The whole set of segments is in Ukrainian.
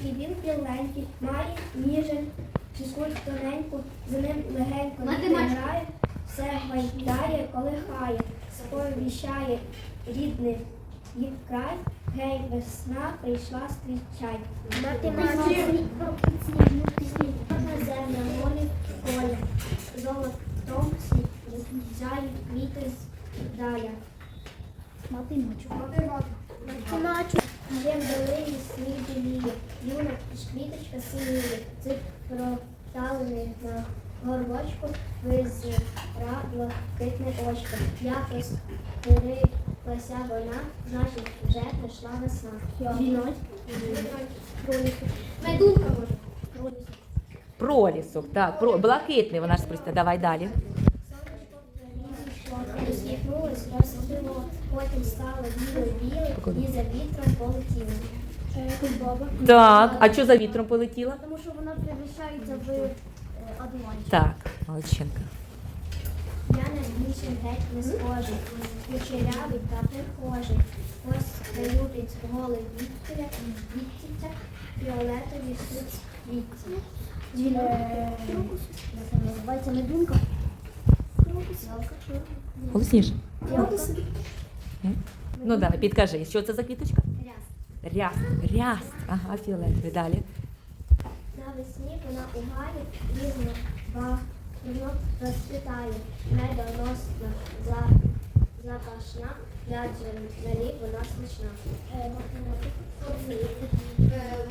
Маленький він біленький, має ніжен, чекуть тоненьку, за ним легенько грає, все гайдає, колихає, сповіщає рідний їх край, гей, весна прийшла зустрічай. Математики на земля, волі поля, золотом зяють квіти здая. Математику. Математику. Є долині сніг біліє, юна ж квіточка синіє, цих проталених на горбочку визрало китне очко. Якось переплася вона, значить вже прийшла весна. Жіночь. Медунка може. Пролісок. Так, про... блакитний, вона ж спросила. Давай далі. Усміхнулась, розсвіло, потім стало біло-біле і за вітром полетіло. Так, а що за вітром полетіла? Тому що вона переміщається в е, одуванчик. Так, молодчинка. Я на іншим геть не схожий, кучерявий та прихожий. Ось любить голий віття, віття, фіолетові суцвіття. Крокус. Називається медунка. Голосніше. Ну давай, підкажи, що це за квіточка? Ряс. Ряст. Ряст. Ага, фіолетовий. Далі. Навесні вона у гаї різно воно розцвітає, медоносна, за, запашна, для джерелів вона смачна.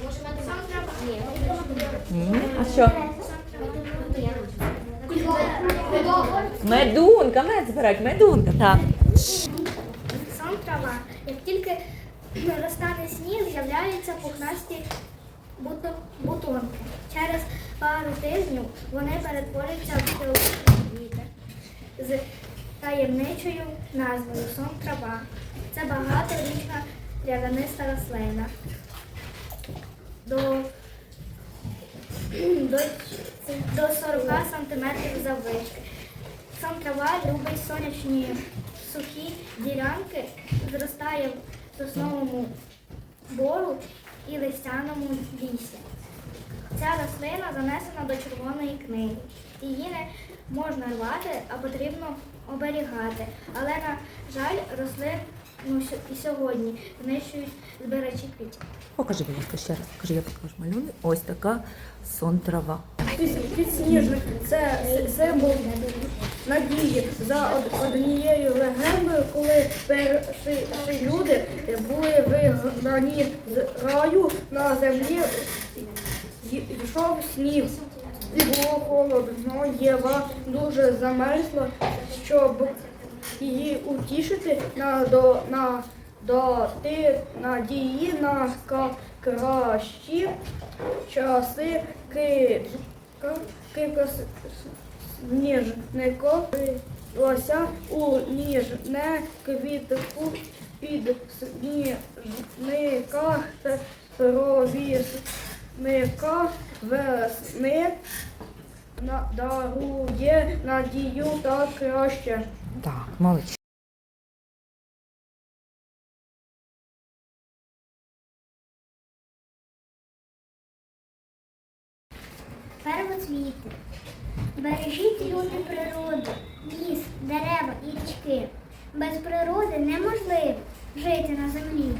Може, мене сам треба? Ні. М, А що? Медунка, мед збирають, медунка, так. Сам трава. Як тільки розтане сніг, з'являються пухнасті бутонки. Через пару тижнів вони перетворюються в вітер з таємничою назвою сон трава. Це багаторічна травяниста рослина. До, до, до 40 см заввишки. Сам трава любить сонячні сухі ділянки, зростає сосновому бору і листяному лісі. Ця рослина занесена до червоної книги. Її не можна рвати, а потрібно оберігати. Але, на жаль, рослину сьо- і сьогодні знищують збирачі квітів. Покажи, будь ласка, ще раз. Покажи, я покажу малюнок. Ось така сон трава. Підсніжник це символ надії за однією легендою, коли перші люди були вигнані з раю на землі, йшов сніг. І було холодно. Єва дуже замерзла, щоб її утішити на до на дати надії на кращі часи ки, ка- кипа с- с- ніжнико лося у ніжне квітку під сніжника та провісника весни дарує надію та краще. Так, молодці. Первоцвіти. Бережіть люди природу, ліс, дерева і річки. Без природи неможливо жити на землі.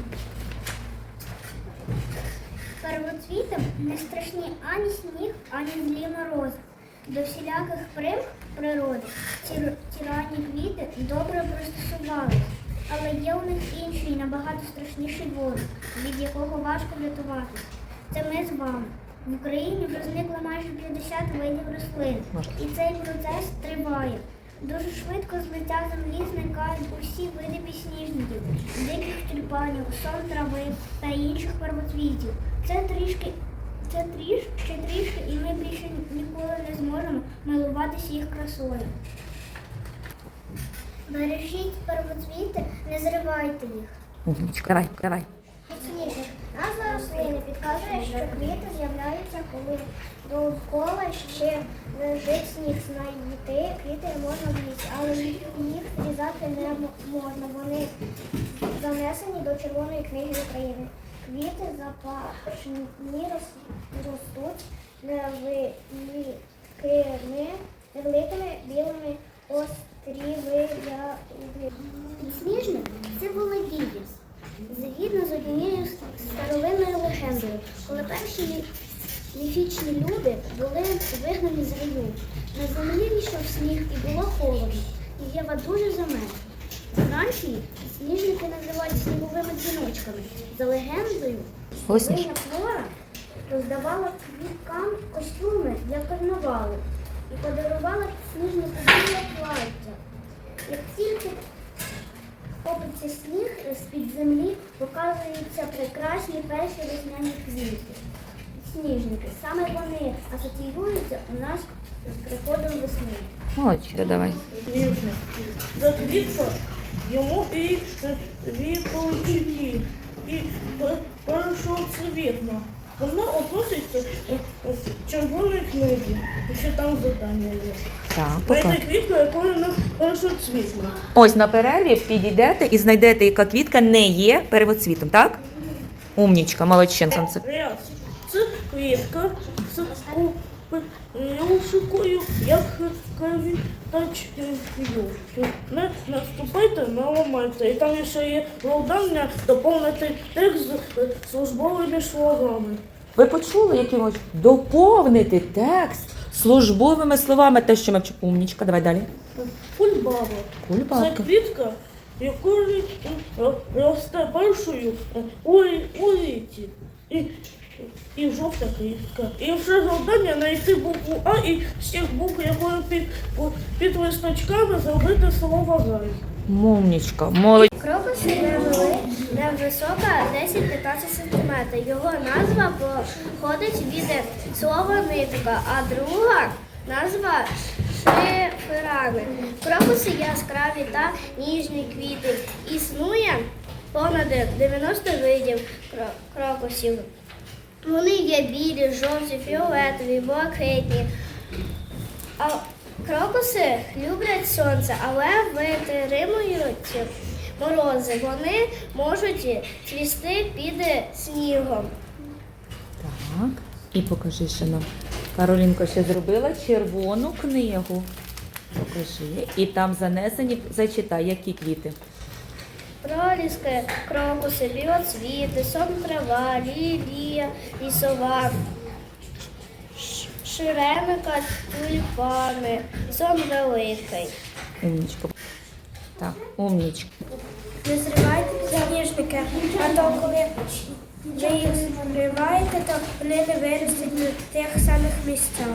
Первоцвітам не страшні ані сніг, ані злі морози. До всіляких примх природи ці ранні квіти добре пристосувалися. Але є у них інший, набагато страшніший ворог, від якого важко врятуватися. Це ми з вами. В Україні вже зникло майже 50 видів рослин, і цей процес триває. Дуже швидко з лиця землі зникають усі види підсніжників, диких тюльпанів, сон трави та інших первоцвітів. Це трішки, це тріш, ще трішки, і ми більше ніколи не зможемо милуватися їх красою. Бережіть первоцвіти, не зривайте їх. Умничка. Давай, давай. Назва рослини підказує, що квіти з'являються, коли довкола ще лежить сніг. Знайти квіти можна в лісі, але їх їх різати не можна. Вони занесені до Червоної книги України. квіти запашні рос- ростуть невеликими, невеликими білими острівами. Сніжник це володієць. Згідно з однією старовинною легендою, коли перші міфічні люди були вигнані з раю, на землі йшов сніг і було холодно, і Єва дуже замерзла. Вранці сніжники називають сніговими дзвіночками. За легендою, богиня Флора роздавала квіткам костюми для карнавалу і подарувала сніжнику біле плаття. Як тільки Копиться сніг з-під землі, показуються прекрасні перші весняні квіти. Сніжники. Саме вони асоціюються у нас з приходом весни. Молодчина, давай. Ніжний. Заквітка йому і відповіді, і относиться е, е, в червоної книги, що там задання є. Так, Це пока. квітка, якою вона першоцвітна. Ось на перерві підійдете і знайдете, яка квітка не є первоцвітом, так? Умнічка, молодчинка. Це. Це квітка з ушикою, як кавітачкою. Не наступайте, не ламайте. І там ще є завдання доповнити текст з службовими словами. ви почули якимось доповнити текст службовими словами, те, що ми вчимо. Умнічка, давай далі. Кульбаба. Фульбаба. Це квітка, е, росте першою у літі. І, і жовта квітка. І вже завдання знайти букву А і з тих букв, якою під, під листочками зробити слово гай. Умнічка, молодь. Крокус невели, невисока 10-15 см. Його назва походить від слова нитка, а друга назва шиферами. Крокуси яскраві та ніжні квіти. Існує понад 90 видів кро- крокусів. Вони є білі, жовті, фіолетові, блакитні. А крокуси люблять сонце, але витримують морози. Вони можуть цвісти під снігом. Так. І покажи ще нам. Каролінка ще зробила червону книгу. Покажи. І там занесені, зачитай, які квіти. Проліски, крокуси, білоцвіти, сон трава, лілія, лісова, ш- ширемика, тюльпани, сон великий. Умнічка. Так, умнічка. Не зривайте сніжники, а то коли ви їх зриваєте, то вони не виростуть на тих самих місцях.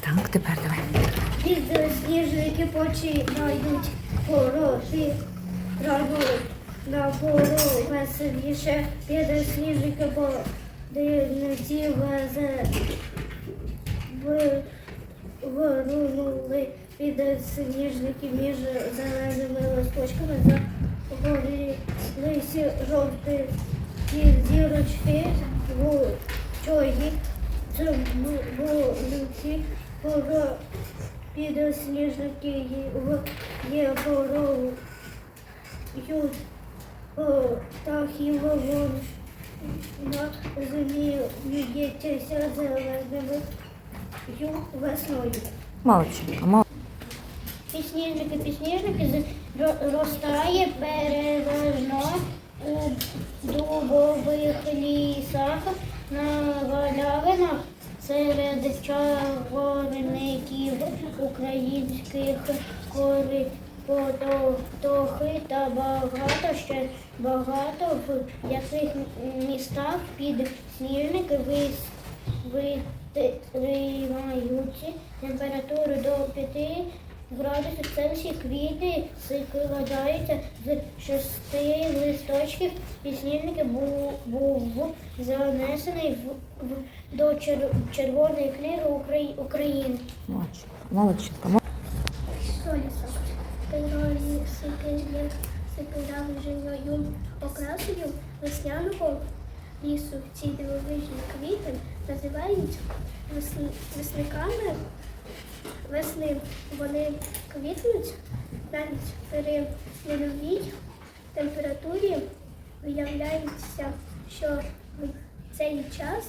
Так, тепер давай. Підсніжники починають пороти траву на гору веселіше, підсніжники подивниці везе вирунули. Підсніжники між зеленими листочками загорілися жовті зірочки в чої цибулиці пора підсніжники в є порою птахів на землі б'ється зеленими весною. Молодчинка. мол- Підсніжники, підсніжники зростає переважно у дубових лісах на галявинах серед чагарників українських кори потохи та багато ще багато в яких містах підсніжники вис витримають температуру до 5 градусів Цельсія. Квіти складаються з шести листочків. Підсніжники був, був занесений в, в- до чер- Червоної книги Украї- України. Молодчинка. Молодчинка. мол- Герої сикиря, сикиря окрасою весняного лісу. Ці дивовижні квіти називають весн- весниками весни. Вони квітнуть навіть при нульовій температурі. Виявляється, що цей час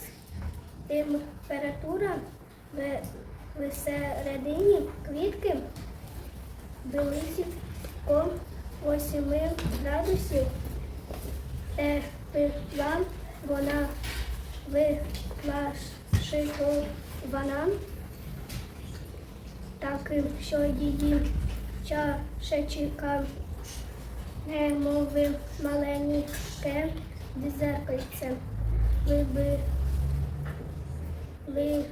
температура в, в середині квітки близько 8 градусів. Тепла вона виплашивана таким, що її чашечка немови маленьке дзеркальце виби, ви,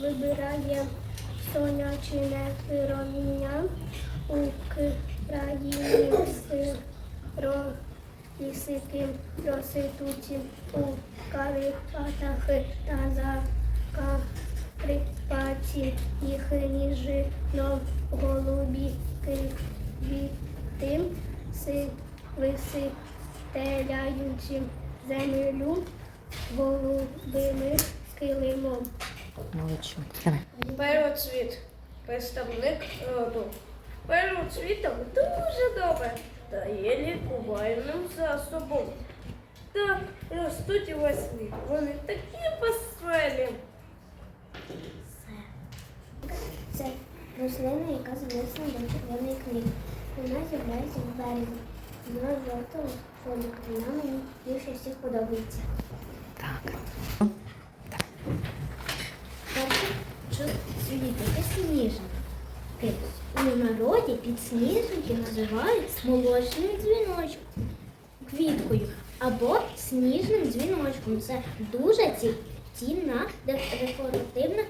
вибирає сонячне проміння у країні сиро лісики ростуть у Карпатах та за Карпаті їх ніжно голубі квіти си висителяють землю голубими килимом. Молодчик. Давай. Первоцвіт. Представник роду. Первоцвітом дуже добре та є лікувальним засобом. Так ростуть весни. Вони такі веселі. Це рослина, яка занесена до червоної книги. Вона з'являється в березні. Вона жовтого кольору. Вона мені більше всіх подобається. Так. Перше, що світити сніжинки. У народі підсніжники називають молочним дзвіночком, квіткою або сніжним дзвіночком. Це дуже цінна декоративна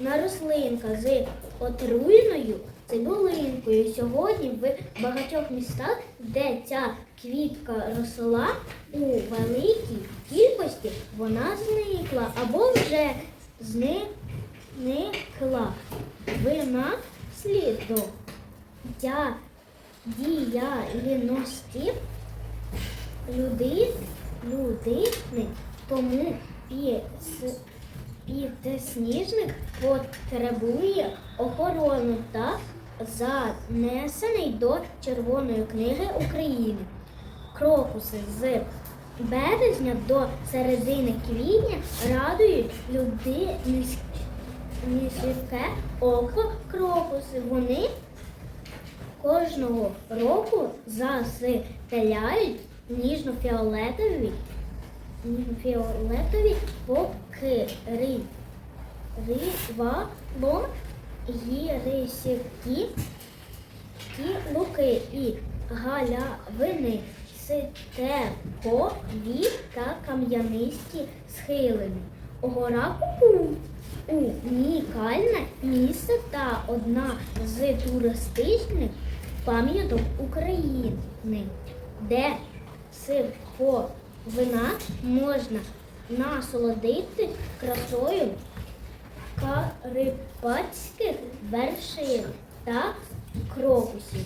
на рослинка з отруєною цибулинкою. Сьогодні в багатьох містах, де ця квітка росла у великій кількості, вона зникла або вже зникла. Вина сліду дя, діяльності люди, людини, тому піс, підсніжник потребує охорони та занесений до Червоної книги України. Крокуси з березня до середини квітня радують люди міське око крокуси. Вони кожного року застеляють ніжно-фіолетові ніжно-фіолетові покривалом гірисівки луки і галявини степові та кам'янисті схилені. Гора Куку унікальне місце та одна з туристичних пам'яток України, де сиповина можна насолодити красою карипатських вершин та крокусів.